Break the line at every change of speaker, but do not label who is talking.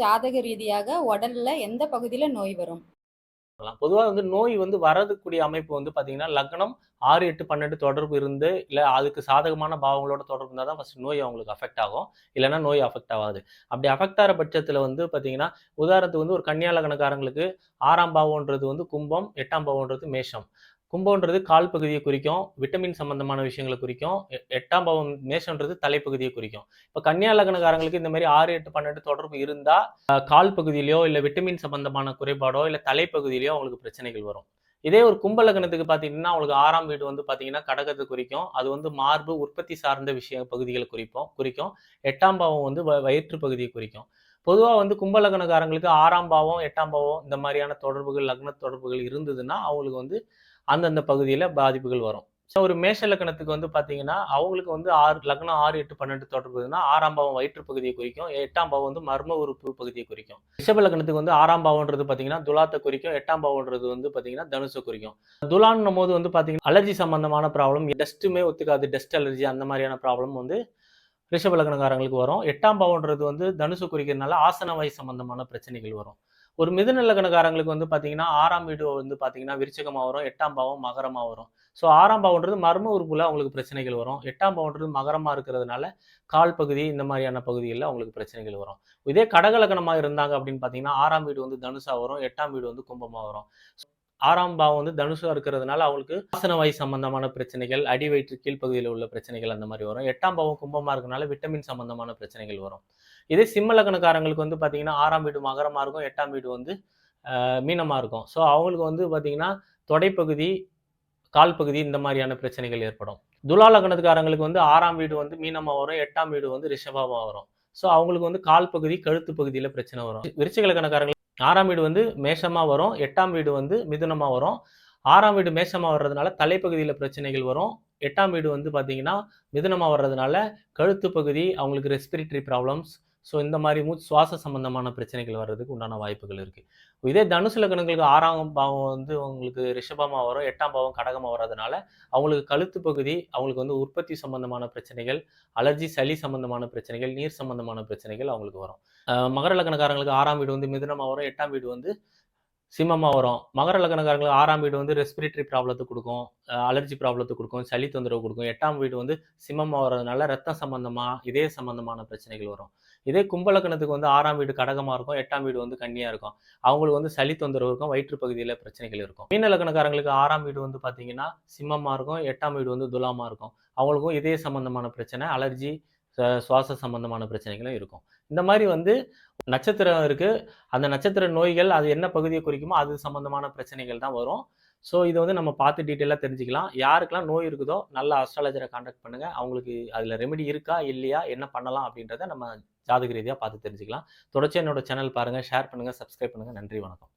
ஜாதக ரீதியாக உடல்ல எந்த பகுதியில நோய் வரும்?
பொதுவாக வந்து நோய் வந்து வரதுக்கூடிய அமைப்பு வந்து பார்த்தீங்கன்னா லக்னம் ஆறு எட்டு பன்னெண்டு தொடர்பு இருந்து இல்லை அதுக்கு சாதகமான பாவங்களோட தொடர்பு இருந்தால் தான் ஃபஸ்ட் நோய் அவங்களுக்கு அஃபெக்ட் ஆகும். இல்லைன்னா நோய் அஃபெக்ட் ஆகாது. அப்படி அஃபெக்ட் ஆகிற பட்சத்தில் வந்து பார்த்தீங்கன்னா உதாரணத்துக்கு வந்து ஒரு கன்னியா லக்னக்காரங்களுக்கு ஆறாம் பாவம்ன்றது வந்து கும்பம் எட்டாம் பாவம்ன்றது மேஷம். கும்பம்ன்றது கால் பகுதியை குறிக்கும் விட்டமின் சம்பந்தமான விஷயங்களை குறிக்கும் எ- எட்டாம் பாவம் மேஷம்ன்றது தலைப்பகுதியை குறிக்கும். இப்போ கன்னியா லக்னக்காரங்களுக்கு இந்த மாதிரி ஆறு எட்டு பன்னெண்டு தொடர்பு இருந்தால் கால் பகுதியிலையோ இல்லை விட்டமின் சம்பந்தமான குறைபாடோ இல்லை தலைப்பகுதியிலையோ அவங்களுக்கு பிரச்சனைகள் வரும். இதே ஒரு கும்ப லக்னத்துக்கு பார்த்தீங்கன்னா அவங்களுக்கு ஆறாம் வீடு வந்து பார்த்தீங்கன்னா கடகத்தை குறிக்கும். அது வந்து மார்பு உற்பத்தி சார்ந்த விஷய பகுதிகளை குறிப்போம் குறிக்கும். எட்டாம் பாவம் வந்து வ- வயிற்று பகுதியை குறிக்கும். பொதுவாக வந்து கும்ப லக்னக்காரங்களுக்கு ஆறாம் பாவம் எட்டாம் பாவம் இந்த மாதிரியான தொடர்புகள் லக்ன தொடர்புகள் இருந்ததுன்னா அவங்களுக்கு வந்து அந்தந்த பகுதியில் பாதிப்புகள் வரும். ஸோ ஒரு மேஷ லக்னத்துக்கு வந்து பார்த்தீங்கன்னா அவங்களுக்கு வந்து ஆறு லக்னம் ஆறு எட்டு பன்னெண்டு தொடர்புதுன்னா ஆறாம் பாவம் வயிற்று பகுதியை குறிக்கும். எட்டாம் பாவம் வந்து மர்ம உறுப்பு பகுதியை குறிக்கும். ரிஷப லக்னத்துக்கு வந்து ஆறாம் பாவம்ன்றது பார்த்தீங்கன்னா துலாத்தை குறிக்கும். எட்டாம் பாவம்ன்றது வந்து பார்த்தீங்கன்னா தனுசை குறிக்கும். துலான்னும் போது வந்து பார்த்தீங்கன்னா அலர்ஜி சம்பந்தமான ப்ராப்ளம் டஸ்ட்டுமே ஒத்துக்காது. டஸ்ட் அலர்ஜி அந்த மாதிரியான ப்ராப்ளம் வந்து ரிஷப லக்னக்காரங்களுக்கு வரும். எட்டாம் பாவம்ன்றது வந்து தனுசு குறிக்கிறதுனால ஆசனவாய் சம்பந்தமான பிரச்சனைகள் வரும். ஒரு மிதுன லக்னக்காரங்களுக்கு வந்து பார்த்தீங்கன்னா ஆறாம் வீடு வந்து பார்த்தீங்கன்னா விருச்சகமாக வரும் எட்டாம் பாவம் மகரமாக வரும். ஸோ ஆறாம் பாவன்றது மர்ம உறுப்புல அவங்களுக்கு பிரச்சனைகள் வரும். எட்டாம் பாவன்றது மகரமாக இருக்கிறதுனால கால் பகுதி இந்த மாதிரியான பகுதிகளில் அவங்களுக்கு பிரச்சனைகள் வரும். இதே கடக லக்னமாக இருந்தாங்க அப்படின்னு பார்த்தீங்கன்னா ஆறாம் வீடு வந்து தனுசாக வரும் எட்டாம் வீடு வந்து கும்பமாக வரும். ஆறாம் பாவம் வந்து தனுஷா இருக்கிறதுனால அவங்களுக்கு ஆசனவாய் சம்பந்தமான பிரச்சனைகள் அடி வயிற்று கீழ்ப்பகுதியில் உள்ள பிரச்சனைகள் அந்த மாதிரி வரும். எட்டாம் பாவம் கும்பமாக இருக்கனால விட்டமின் சம்பந்தமான பிரச்சனைகள் வரும். இதே சிம்மலக்கணக்காரங்களுக்கு வந்து பார்த்தீங்கன்னா ஆறாம் வீடு மகரமாக இருக்கும் எட்டாம் வீடு வந்து ஆஹ், மீனமா இருக்கும். ஸோ அவங்களுக்கு வந்து பார்த்தீங்கன்னா தொடைப்பகுதி கால் பகுதி இந்த மாதிரியான பிரச்சனைகள் ஏற்படும். துலா லக்னத்துக்காரங்களுக்கு வந்து ஆறாம் வீடு வந்து மீனமா வரும் எட்டாம் வீடு வந்து ரிஷபாவா வரும். ஸோ அவங்களுக்கு வந்து கால் பகுதி கழுத்து பகுதியில் பிரச்சனை வரும். விருச்சிக லக்னக்காரங்களுக்கு ஆறாம் வீடு வந்து மேஷமாக வரும் எட்டாம் வீடு வந்து மிதுனமாக வரும். ஆறாம் வீடு மேஷமாக வர்றதுனால தலைப்பகுதியில் பிரச்சனைகள் வரும். எட்டாம் வீடு வந்து பார்த்தீங்கன்னா மிதுனமாக வர்றதுனால கழுத்து பகுதி அவங்களுக்கு ரெஸ்பிரிட்டரி ப்ராப்ளம்ஸ் ஸோ இந்த மாதிரி மூச்சு சுவாச சம்பந்தமான பிரச்சனைகள் வர்றதுக்கு உண்டான வாய்ப்புகள் இருக்குது இதே தனுசு லக்னங்களுக்கு ஆறாம் பாவம் வந்து உங்களுக்கு ரிஷபமாக வரும் எட்டாம் பாவம் கடகமாக வர்றதுனால அவங்களுக்கு கழுத்து பகுதி அவங்களுக்கு வந்து உற்பத்தி சம்பந்தமான பிரச்சனைகள் அலர்ஜி சளி சம்பந்தமான பிரச்சனைகள் நீர் சம்பந்தமான பிரச்சனைகள் அவங்களுக்கு வரும். மகர லக்னக்காரங்களுக்கு ஆறாம் வீடு வந்து மிதனமாக வரும் எட்டாம் வீடு வந்து சிம்மமாக வரும். மகர லக்னக்காரங்களுக்கு ஆறாம் வீடு வந்து ரெஸ்பிரேட்டரி ப்ராப்ளத்தை கொடுக்கும். அலர்ஜி ப்ராப்ளத்தை கொடுக்கும். சளி தொந்தரவு கொடுக்கும். எட்டாம் வீடு வந்து சிம்மமாக வரதுனால ரத்தம் சம்மந்தமாக இதே சம்பந்தமான பிரச்சனைகள் வரும். இதே கும்பலக்கணத்துக்கு வந்து ஆறாம் வீடு கடகமாக இருக்கும். எட்டாம் வீடு வந்து கன்னியாக இருக்கும். அவங்களுக்கு வந்து சளி தொந்தரவு இருக்கும். வயிற்று பகுதியில் பிரச்சனைகள் இருக்கும். மீன லக்னக்காரங்களுக்கு ஆறாம் வீடு வந்து பார்த்தீங்கன்னா சிம்மமாக இருக்கும். எட்டாம் வீடு வந்து துலாமா இருக்கும். அவங்களுக்கும் இதே சம்பந்தமான பிரச்சனை அலர்ஜி சுவாச சம்பந்தமான பிரச்சனைகளும் இருக்கும். இந்த மாதிரி வந்து நட்சத்திரம் இருக்குது அந்த நட்சத்திர நோய்கள் அது என்ன பகுதியை குறிக்குமோ அது சம்பந்தமான பிரச்சனைகள் தான் வரும். ஸோ இதை வந்து நம்ம பார்த்து டீட்டெயிலாக தெரிஞ்சுக்கலாம். யாருக்கெல்லாம் நோய் இருக்குதோ நல்ல அஸ்ட்ராலஜரை காண்டாக்ட் பண்ணுங்கள் அவங்களுக்கு அதில் ரெமெடி இருக்கா இல்லையா என்ன பண்ணலாம் அப்படின்றத நம்ம ஜாதக ரீதியாக பார்த்து தெரிஞ்சுக்கலாம். தொடர்ச்சி என்னோட சேனல் பாருங்கள் ஷேர் பண்ணுங்கள் சப்ஸ்கிரைப் பண்ணுங்கள் நன்றி வணக்கம்.